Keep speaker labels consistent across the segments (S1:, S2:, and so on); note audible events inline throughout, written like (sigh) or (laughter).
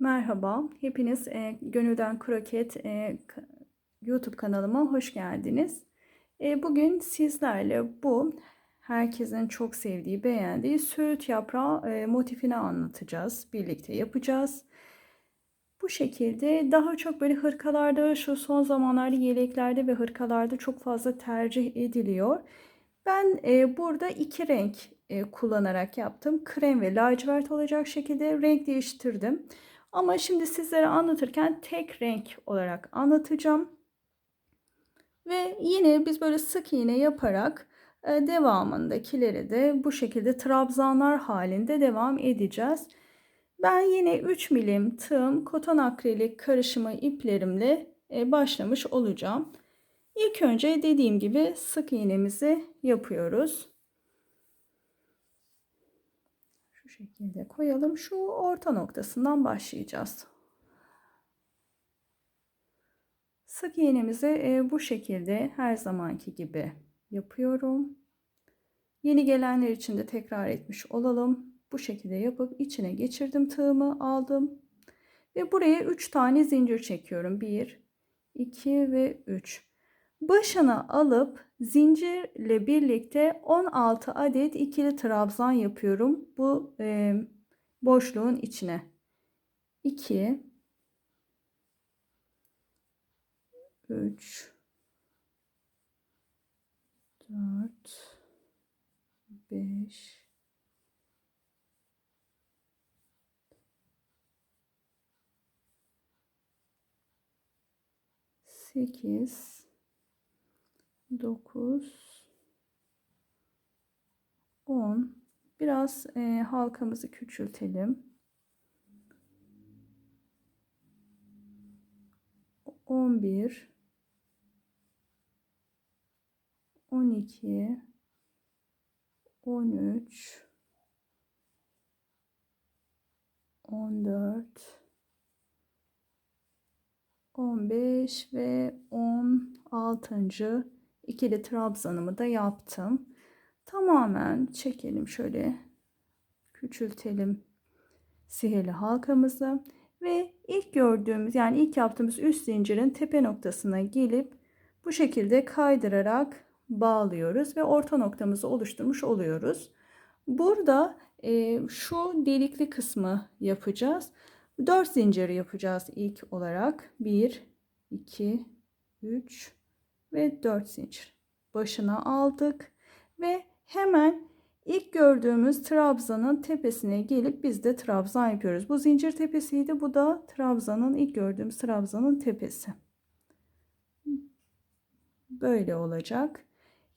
S1: Merhaba, hepiniz e, Gönülden Kroket e, YouTube kanalıma hoş geldiniz. E, bugün sizlerle bu herkesin çok sevdiği, beğendiği söğüt yaprağı e, motifini anlatacağız. Birlikte yapacağız. Bu şekilde daha çok böyle hırkalarda şu son zamanlarda yeleklerde ve hırkalarda çok fazla tercih ediliyor. Ben e, burada iki renk e, kullanarak yaptım. Krem ve lacivert olacak şekilde renk değiştirdim. Ama şimdi sizlere anlatırken tek renk olarak anlatacağım. Ve yine biz böyle sık iğne yaparak e, devamındakileri de bu şekilde trabzanlar halinde devam edeceğiz. Ben yine 3 milim tığım koton akrilik karışımı iplerimle e, başlamış olacağım. İlk önce dediğim gibi sık iğnemizi yapıyoruz. Şu şekilde koyalım. Şu orta noktasından başlayacağız. Sık iğnemizi e, bu şekilde her zamanki gibi yapıyorum. Yeni gelenler için de tekrar etmiş olalım. Bu şekilde yapıp içine geçirdim tığımı aldım. Ve buraya 3 tane zincir çekiyorum. 1, 2 ve 3. Başına alıp zincirle birlikte 16 adet ikili trabzan yapıyorum. Bu e, boşluğun içine. 2 3 4 5 8 9 10 biraz e, halkamızı küçültelim 11 12 13 14 15 ve 16. ikili trabzanımı da yaptım. Tamamen çekelim şöyle küçültelim sihirli halkamızı ve ilk gördüğümüz yani ilk yaptığımız üst zincirin tepe noktasına gelip bu şekilde kaydırarak bağlıyoruz ve orta noktamızı oluşturmuş oluyoruz. Burada e, şu delikli kısmı yapacağız. 4 zincir yapacağız ilk olarak. 1, 2, 3 ve 4 zincir. Başına aldık ve hemen ilk gördüğümüz trabzanın tepesine gelip biz de trabzan yapıyoruz. Bu zincir tepesiydi. Bu da trabzanın ilk gördüğümüz trabzanın tepesi. Böyle olacak.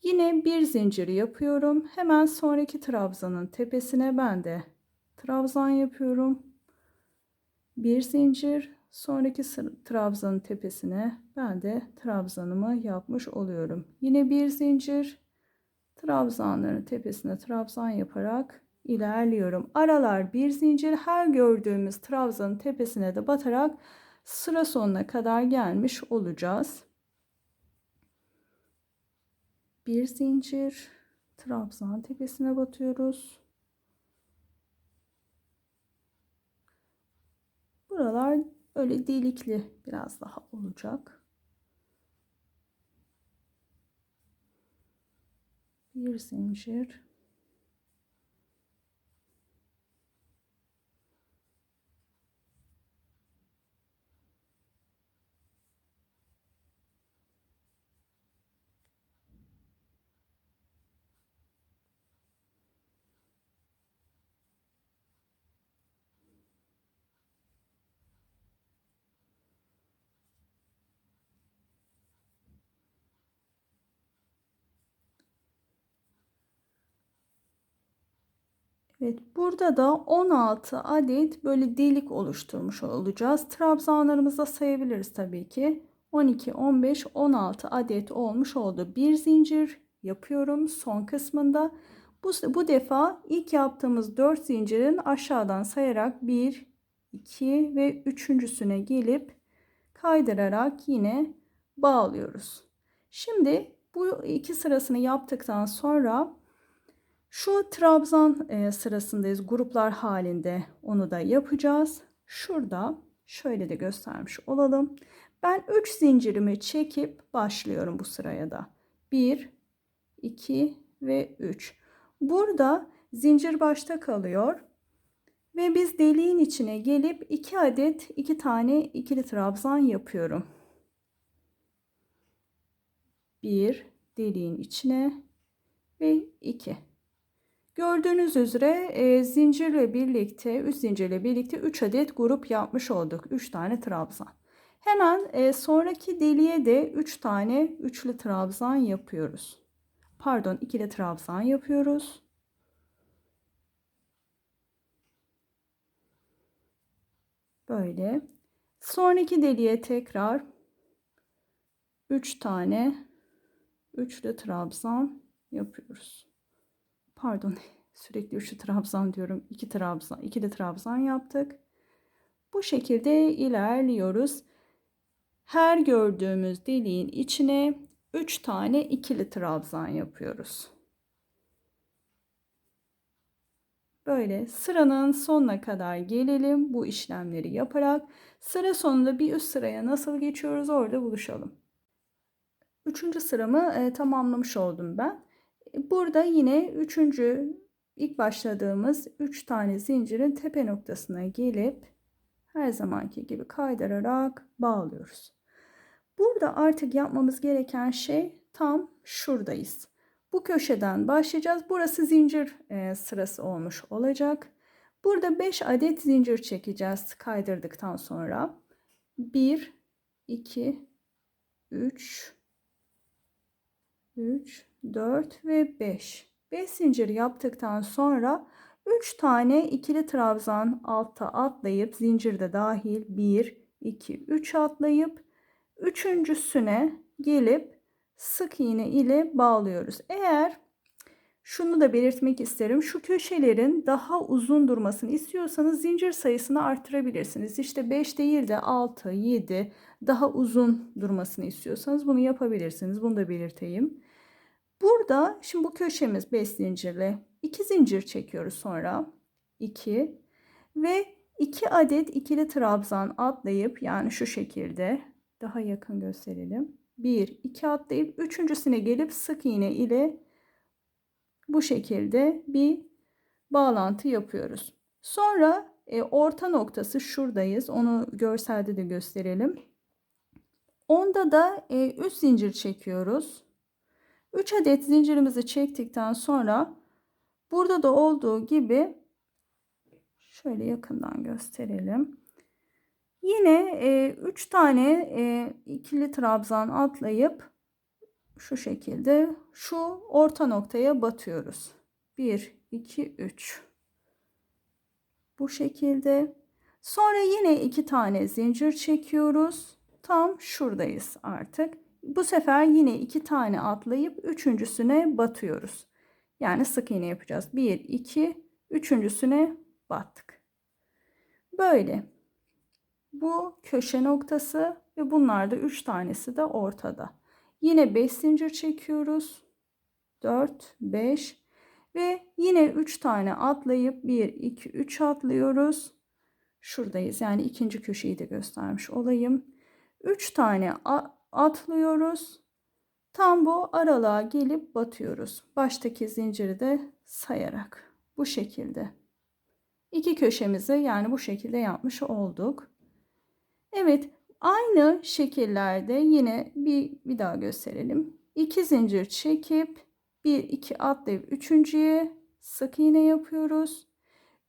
S1: Yine bir zincir yapıyorum. Hemen sonraki trabzanın tepesine ben de trabzan yapıyorum. Bir zincir, sonraki trabzanın tepesine ben de trabzanımı yapmış oluyorum. Yine bir zincir, trabzanların tepesine trabzan yaparak ilerliyorum. Aralar bir zincir, her gördüğümüz trabzanın tepesine de batarak sıra sonuna kadar gelmiş olacağız. Bir zincir, trabzan tepesine batıyoruz. Buralar öyle delikli biraz daha olacak. Bir zincir. Evet burada da 16 adet böyle delik oluşturmuş olacağız. Trabzanlarımızı da sayabiliriz tabii ki. 12, 15, 16 adet olmuş oldu. Bir zincir yapıyorum son kısmında. Bu, bu defa ilk yaptığımız 4 zincirin aşağıdan sayarak 1, 2 ve üçüncüsüne gelip kaydırarak yine bağlıyoruz. Şimdi bu iki sırasını yaptıktan sonra şu trabzan e, sırasındayız. Gruplar halinde onu da yapacağız. şurada şöyle de göstermiş olalım. Ben 3 zincirimi çekip başlıyorum bu sıraya da. 1 2 ve 3. Burada zincir başta kalıyor. Ve biz deliğin içine gelip 2 adet 2 tane ikili trabzan yapıyorum. 1 deliğin içine ve 2. Gördüğünüz üzere e, zincirle birlikte, üst zincirle birlikte 3 adet grup yapmış olduk. 3 tane trabzan. Hemen e, sonraki deliğe de 3 tane üçlü trabzan yapıyoruz. Pardon, ikili trabzan yapıyoruz. Böyle. Sonraki deliğe tekrar 3 tane üçlü trabzan yapıyoruz. Pardon (laughs) sürekli üçlü trabzan diyorum. İki trabzan, ikili trabzan yaptık. Bu şekilde ilerliyoruz. Her gördüğümüz deliğin içine 3 tane ikili trabzan yapıyoruz. Böyle sıranın sonuna kadar gelelim bu işlemleri yaparak. Sıra sonunda bir üst sıraya nasıl geçiyoruz orada buluşalım. Üçüncü sıramı e, tamamlamış oldum ben. Burada yine üçüncü ilk başladığımız üç tane zincirin tepe noktasına gelip her zamanki gibi kaydırarak bağlıyoruz. Burada artık yapmamız gereken şey tam şuradayız. Bu köşeden başlayacağız. Burası zincir e, sırası olmuş olacak. Burada 5 adet zincir çekeceğiz kaydırdıktan sonra. 1, 2, 3, 3, 4 ve 5. 5 zincir yaptıktan sonra 3 tane ikili trabzan altta atlayıp zincirde dahil 1, 2, 3 atlayıp üçüncüsüne gelip sık iğne ile bağlıyoruz. Eğer şunu da belirtmek isterim. Şu köşelerin daha uzun durmasını istiyorsanız zincir sayısını arttırabilirsiniz. İşte 5 değil de 6, 7 daha uzun durmasını istiyorsanız bunu yapabilirsiniz. Bunu da belirteyim. Burada şimdi bu köşemiz 5 zincirle 2 zincir çekiyoruz sonra 2 ve 2 adet ikili trabzan atlayıp yani şu şekilde daha yakın gösterelim. 1 2 atlayıp üçüncüsüne gelip sık iğne ile bu şekilde bir bağlantı yapıyoruz. Sonra e, orta noktası şuradayız. Onu görselde de gösterelim. Onda da e, üst zincir çekiyoruz. 3 adet zincirimizi çektikten sonra burada da olduğu gibi şöyle yakından gösterelim. Yine 3 e, tane e, ikili trabzan atlayıp şu şekilde şu orta noktaya batıyoruz. 1 2 3 bu şekilde sonra yine iki tane zincir çekiyoruz tam şuradayız artık bu sefer yine iki tane atlayıp üçüncüsüne batıyoruz. Yani sık iğne yapacağız. Bir, iki, üçüncüsüne battık. Böyle. Bu köşe noktası ve bunlar da üç tanesi de ortada. Yine 5 zincir çekiyoruz. 4, 5 ve yine 3 tane atlayıp 1, 2, 3 atlıyoruz. Şuradayız. Yani ikinci köşeyi de göstermiş olayım. 3 tane atlıyoruz. Tam bu aralığa gelip batıyoruz. Baştaki zinciri de sayarak bu şekilde. İki köşemizi yani bu şekilde yapmış olduk. Evet aynı şekillerde yine bir, bir daha gösterelim. İki zincir çekip bir iki atlayıp üçüncüye sık iğne yapıyoruz.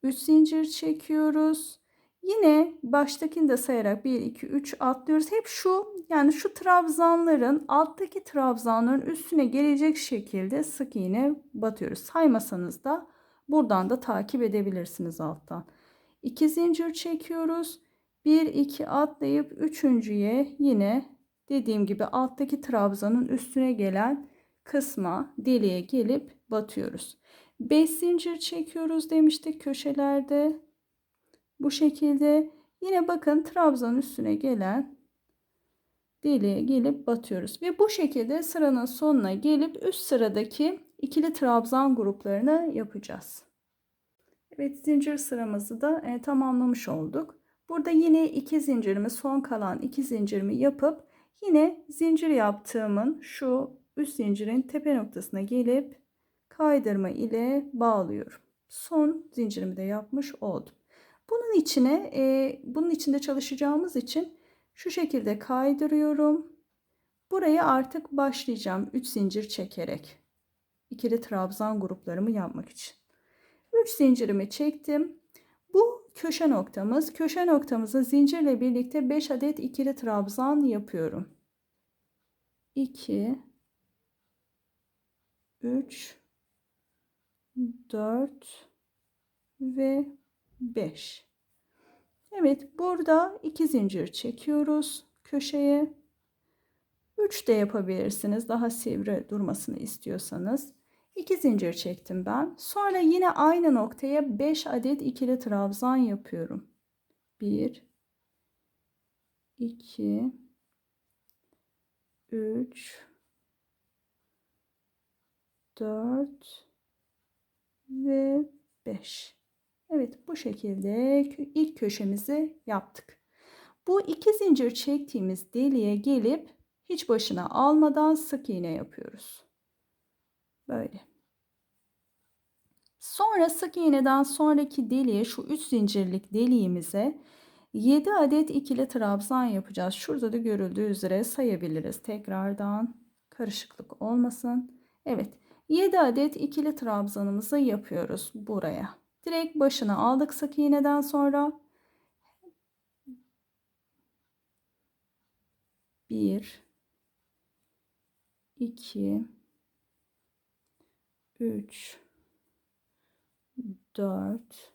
S1: Üç zincir çekiyoruz. Yine baştakini de sayarak 1, 2, 3 atlıyoruz. Hep şu yani şu trabzanların alttaki trabzanların üstüne gelecek şekilde sık iğne batıyoruz. Saymasanız da buradan da takip edebilirsiniz alttan. 2 zincir çekiyoruz. 1, 2 atlayıp üçüncüye yine dediğim gibi alttaki trabzanın üstüne gelen kısma deliğe gelip batıyoruz. 5 zincir çekiyoruz demiştik köşelerde bu şekilde yine bakın trabzan üstüne gelen deliğe gelip batıyoruz. Ve bu şekilde sıranın sonuna gelip üst sıradaki ikili trabzan gruplarını yapacağız. Evet zincir sıramızı da e, tamamlamış olduk. Burada yine iki zincirimi son kalan iki zincirimi yapıp yine zincir yaptığımın şu üst zincirin tepe noktasına gelip kaydırma ile bağlıyorum. Son zincirimi de yapmış oldum. Bunun içine e, bunun içinde çalışacağımız için şu şekilde kaydırıyorum. Buraya artık başlayacağım 3 zincir çekerek. ikili trabzan gruplarımı yapmak için. 3 zincirimi çektim. Bu köşe noktamız. Köşe noktamızı zincirle birlikte 5 adet ikili trabzan yapıyorum. 2 3 4 ve 5. Evet, burada 2 zincir çekiyoruz köşeye. 3 de yapabilirsiniz. Daha sivri durmasını istiyorsanız. 2 zincir çektim ben. Sonra yine aynı noktaya 5 adet ikili trabzan yapıyorum. 1 2 3 4 ve 5. Evet bu şekilde ilk köşemizi yaptık. Bu iki zincir çektiğimiz deliğe gelip hiç başına almadan sık iğne yapıyoruz. Böyle. Sonra sık iğneden sonraki deliğe şu 3 zincirlik deliğimize 7 adet ikili trabzan yapacağız. Şurada da görüldüğü üzere sayabiliriz. Tekrardan karışıklık olmasın. Evet 7 adet ikili trabzanımızı yapıyoruz buraya. Direkt başına aldık sık sonra. 1 2 3 4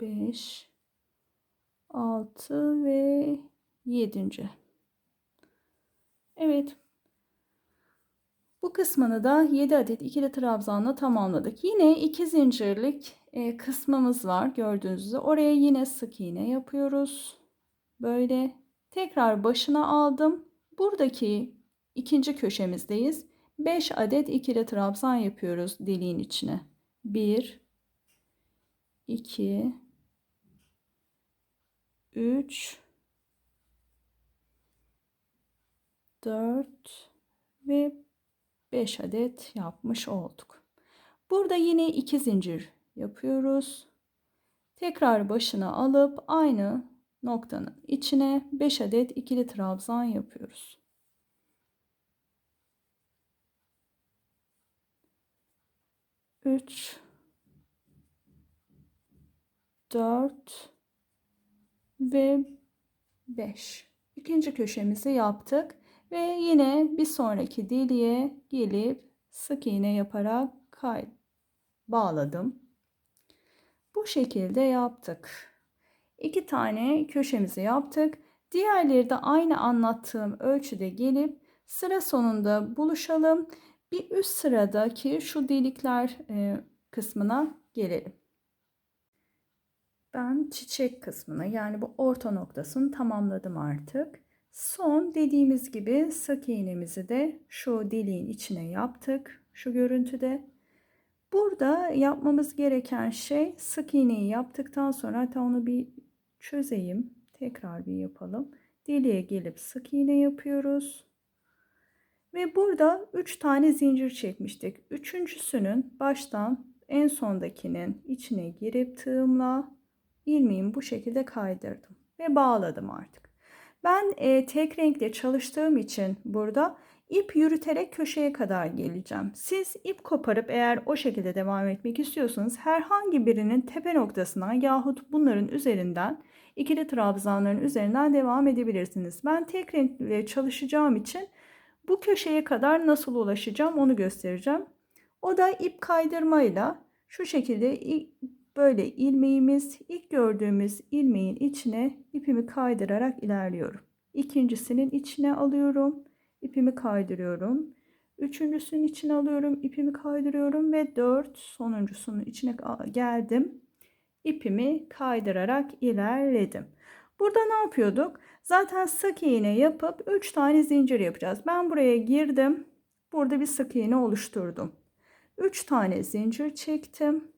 S1: 5 6 ve 7. Evet. Bu kısmını da 7 adet ikili trabzanla tamamladık. Yine iki zincirlik e, kısmımız var gördüğünüz üzere. Oraya yine sık iğne yapıyoruz. Böyle tekrar başına aldım. Buradaki ikinci köşemizdeyiz. 5 adet ikili trabzan yapıyoruz deliğin içine. 1 2 3 4 ve 5 adet yapmış olduk. Burada yine 2 zincir yapıyoruz. Tekrar başına alıp aynı noktanın içine 5 adet ikili trabzan yapıyoruz. Üç, dört ve beş. İkinci köşemizi yaptık. Ve yine bir sonraki deliğe gelip sık iğne yaparak kay bağladım. Bu şekilde yaptık. İki tane köşemizi yaptık. Diğerleri de aynı anlattığım ölçüde gelip sıra sonunda buluşalım. Bir üst sıradaki şu delikler e, kısmına gelelim. Ben çiçek kısmını yani bu orta noktasını tamamladım artık. Son dediğimiz gibi sık iğnemizi de şu deliğin içine yaptık. Şu görüntüde. Burada yapmamız gereken şey sık iğneyi yaptıktan sonra hatta onu bir çözeyim. Tekrar bir yapalım. Deliğe gelip sık iğne yapıyoruz. Ve burada 3 tane zincir çekmiştik. Üçüncüsünün baştan en sondakinin içine girip tığımla ilmeğimi bu şekilde kaydırdım. Ve bağladım artık. Ben e, tek renkle çalıştığım için burada ip yürüterek köşeye kadar geleceğim. Siz ip koparıp eğer o şekilde devam etmek istiyorsanız herhangi birinin tepe noktasına yahut bunların üzerinden ikili trabzanların üzerinden devam edebilirsiniz. Ben tek renkle çalışacağım için bu köşeye kadar nasıl ulaşacağım onu göstereceğim. O da ip kaydırmayla şu şekilde böyle ilmeğimiz ilk gördüğümüz ilmeğin içine ipimi kaydırarak ilerliyorum. İkincisinin içine alıyorum. ipimi kaydırıyorum. Üçüncüsünün içine alıyorum. ipimi kaydırıyorum ve dört sonuncusunun içine geldim. ipimi kaydırarak ilerledim. Burada ne yapıyorduk? Zaten sık iğne yapıp 3 tane zincir yapacağız. Ben buraya girdim. Burada bir sık iğne oluşturdum. 3 tane zincir çektim.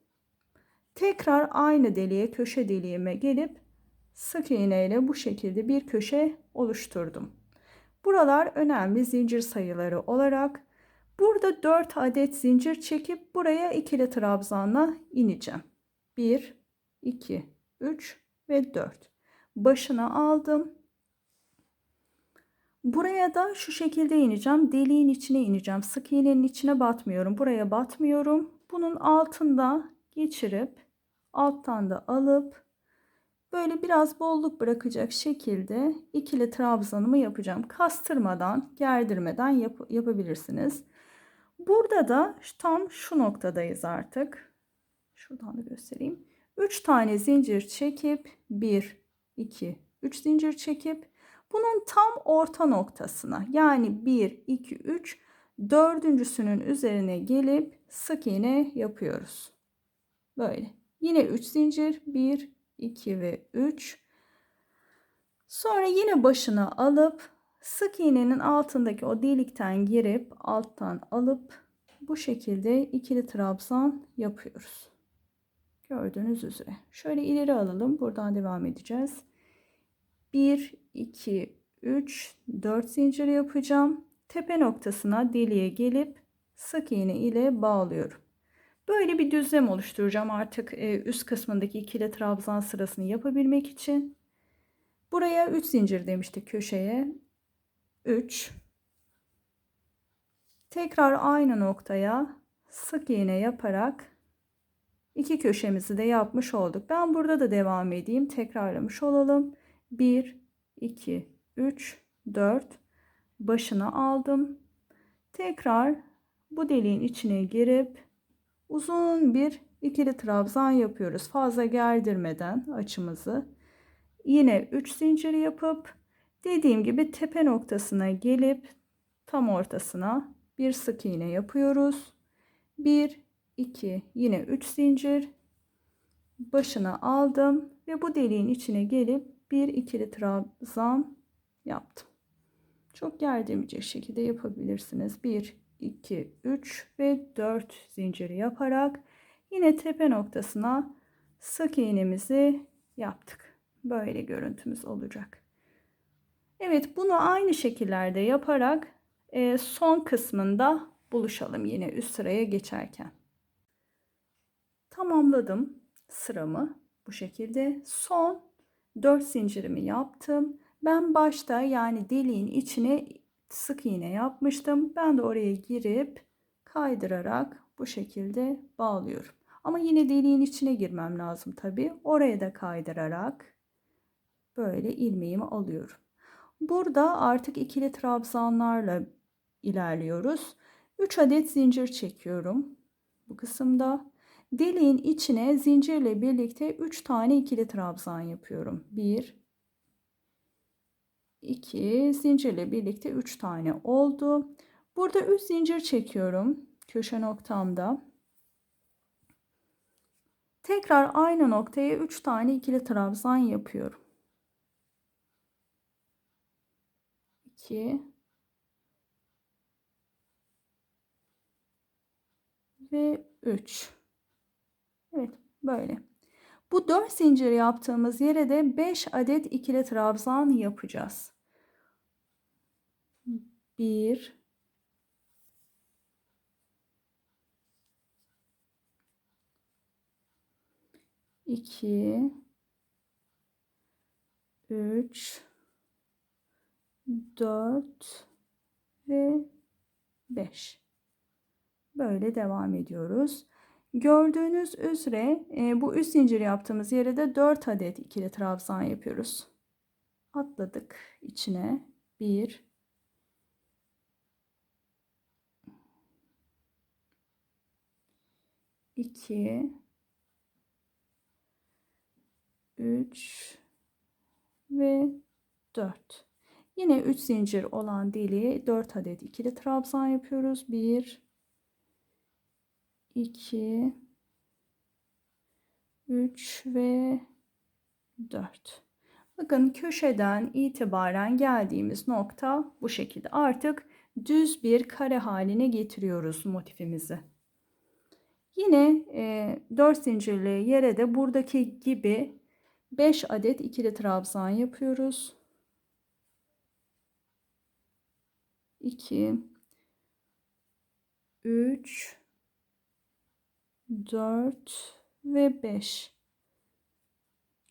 S1: Tekrar aynı deliğe köşe deliğime gelip sık iğne ile bu şekilde bir köşe oluşturdum. Buralar önemli zincir sayıları olarak burada 4 adet zincir çekip buraya ikili trabzanla ineceğim. 1 2 3 ve 4. Başına aldım. Buraya da şu şekilde ineceğim. Deliğin içine ineceğim. Sık iğnenin içine batmıyorum. Buraya batmıyorum. Bunun altında geçirip alttan da alıp böyle biraz bolluk bırakacak şekilde ikili trabzanımı yapacağım. Kastırmadan, gerdirmeden yap yapabilirsiniz. Burada da tam şu noktadayız artık. Şuradan da göstereyim. 3 tane zincir çekip 1, 2, 3 zincir çekip bunun tam orta noktasına yani 1, 2, 3 dördüncüsünün üzerine gelip sık iğne yapıyoruz. Böyle. Yine 3 zincir 1, 2 ve 3. Sonra yine başına alıp sık iğnenin altındaki o delikten girip alttan alıp bu şekilde ikili trabzan yapıyoruz. Gördüğünüz üzere. Şöyle ileri alalım. Buradan devam edeceğiz. 1, 2, 3, 4 zincir yapacağım. Tepe noktasına deliğe gelip sık iğne ile bağlıyorum. Böyle bir düzlem oluşturacağım artık e, üst kısmındaki ikili trabzan sırasını yapabilmek için. Buraya 3 zincir demiştik köşeye. 3. Tekrar aynı noktaya sık iğne yaparak iki köşemizi de yapmış olduk. Ben burada da devam edeyim. Tekrarlamış olalım. 1, 2, 3, 4 başına aldım. Tekrar bu deliğin içine girip uzun bir ikili trabzan yapıyoruz. Fazla gerdirmeden açımızı. Yine 3 zincir yapıp dediğim gibi tepe noktasına gelip tam ortasına bir sık iğne yapıyoruz. 1 2 yine 3 zincir başına aldım ve bu deliğin içine gelip bir ikili trabzan yaptım. Çok gerdirmeyecek şekilde yapabilirsiniz. 1 2 3 ve 4 zinciri yaparak yine tepe noktasına sık iğnemizi yaptık. Böyle görüntümüz olacak. Evet bunu aynı şekillerde yaparak e, son kısmında buluşalım yine üst sıraya geçerken. Tamamladım sıramı bu şekilde. Son 4 zincirimi yaptım. Ben başta yani deliğin içine sık iğne yapmıştım. Ben de oraya girip kaydırarak bu şekilde bağlıyorum. Ama yine deliğin içine girmem lazım tabi. Oraya da kaydırarak böyle ilmeğimi alıyorum. Burada artık ikili trabzanlarla ilerliyoruz. 3 adet zincir çekiyorum bu kısımda. Deliğin içine zincirle birlikte 3 tane ikili trabzan yapıyorum. 1 2 zincirle birlikte 3 tane oldu. Burada 3 zincir çekiyorum köşe noktamda. Tekrar aynı noktaya 3 tane ikili trabzan yapıyorum. 2 ve 3. Evet böyle. Bu 4 zincir yaptığımız yere de 5 adet ikili trabzan yapacağız. 1 2 3 4 ve 5 böyle devam ediyoruz. Gördüğünüz üzere e, bu üst zincir yaptığımız yere de 4 adet ikili trabzan yapıyoruz. Atladık içine. 1 2 3 ve 4. Yine 3 zincir olan deliğe 4 adet ikili trabzan yapıyoruz. 1 2 3 ve 4. Bakın köşeden itibaren geldiğimiz nokta bu şekilde. Artık düz bir kare haline getiriyoruz motifimizi. Yine e, 4 zincirli yere de buradaki gibi 5 adet ikili trabzan yapıyoruz. 2 3 4 ve 5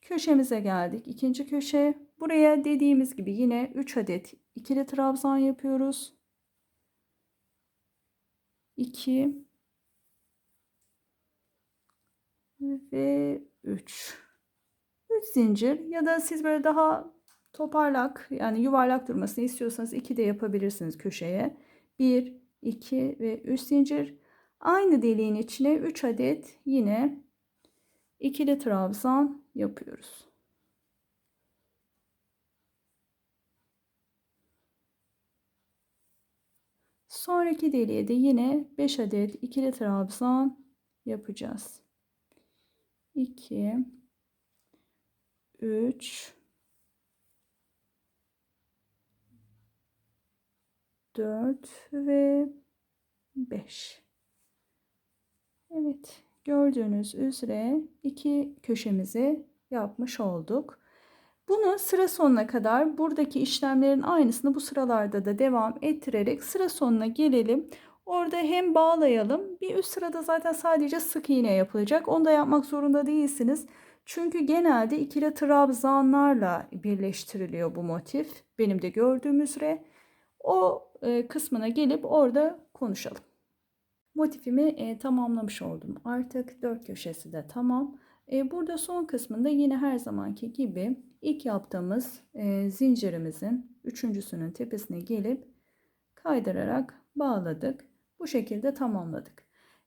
S1: köşemize geldik. İkinci köşe. Buraya dediğimiz gibi yine 3 adet ikili trabzan yapıyoruz. 2 ve 3. 3 zincir ya da siz böyle daha toparlak yani yuvarlak durmasını istiyorsanız 2 de yapabilirsiniz köşeye. 1, 2 ve 3 zincir. Aynı deliğin içine 3 adet yine ikili trabzan yapıyoruz. Sonraki deliğe de yine 5 adet ikili trabzan yapacağız. 2 3 4 ve 5 Evet gördüğünüz üzere iki köşemizi yapmış olduk. Bunu sıra sonuna kadar buradaki işlemlerin aynısını bu sıralarda da devam ettirerek sıra sonuna gelelim. Orada hem bağlayalım. Bir üst sırada zaten sadece sık iğne yapılacak. Onu da yapmak zorunda değilsiniz. Çünkü genelde ikili trabzanlarla birleştiriliyor bu motif. Benim de gördüğüm üzere. O e, kısmına gelip orada konuşalım. Motifimi e, tamamlamış oldum. Artık dört köşesi de tamam. E, burada son kısmında yine her zamanki gibi ilk yaptığımız e, zincirimizin üçüncüsünün tepesine gelip kaydırarak bağladık. Bu şekilde tamamladık.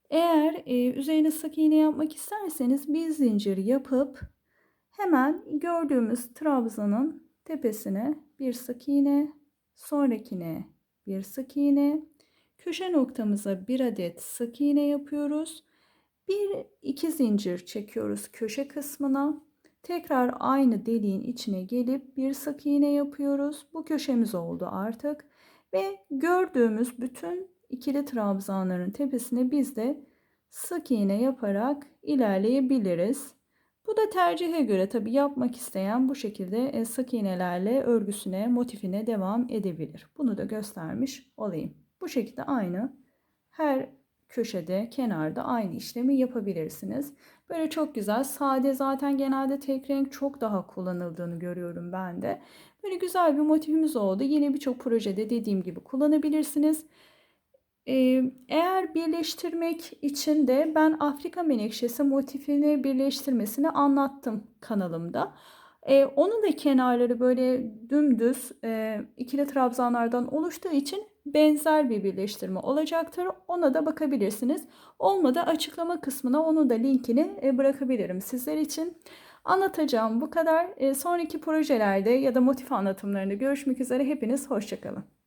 S1: Eğer e, üzerine sık iğne yapmak isterseniz bir zincir yapıp hemen gördüğümüz trabzanın tepesine bir sık iğne, sonrakine bir sık iğne, köşe noktamıza bir adet sık iğne yapıyoruz. Bir iki zincir çekiyoruz köşe kısmına. Tekrar aynı deliğin içine gelip bir sık iğne yapıyoruz. Bu köşemiz oldu artık. Ve gördüğümüz bütün ikili trabzanların tepesine biz de sık iğne yaparak ilerleyebiliriz. Bu da tercihe göre tabi yapmak isteyen bu şekilde e, sık iğnelerle örgüsüne, motifine devam edebilir. Bunu da göstermiş olayım. Bu şekilde aynı her köşede, kenarda aynı işlemi yapabilirsiniz. Böyle çok güzel. Sade zaten genelde tek renk çok daha kullanıldığını görüyorum ben de. Böyle güzel bir motifimiz oldu. Yine birçok projede dediğim gibi kullanabilirsiniz. Eğer birleştirmek için de ben Afrika menekşesi motifini birleştirmesini anlattım kanalımda. Ee, onun da kenarları böyle dümdüz e, ikili trabzanlardan oluştuğu için benzer bir birleştirme olacaktır. Ona da bakabilirsiniz. Olmadı açıklama kısmına onun da linkini e, bırakabilirim sizler için. Anlatacağım bu kadar. E, sonraki projelerde ya da motif anlatımlarında görüşmek üzere. Hepiniz hoşçakalın.